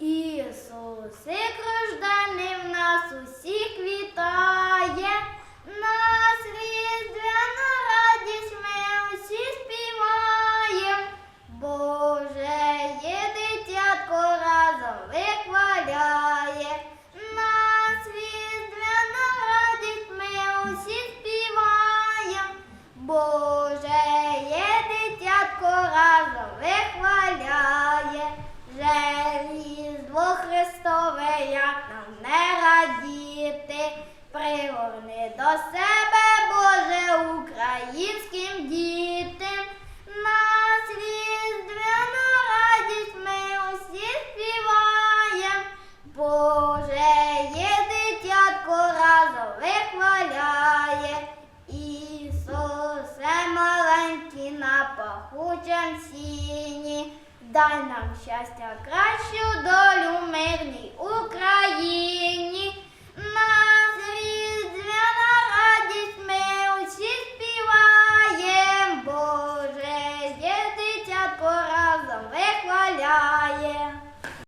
Ісусик рожданий в нас як нам не радіти. Пригорни до себе, Боже, українським дітям. Нас різдвяна радість ми усі співаєм. Боже, є дитятко разом вихваляє. Ісусе маленький на пахучем сіні, дай нам щастя, кращу долю Україні.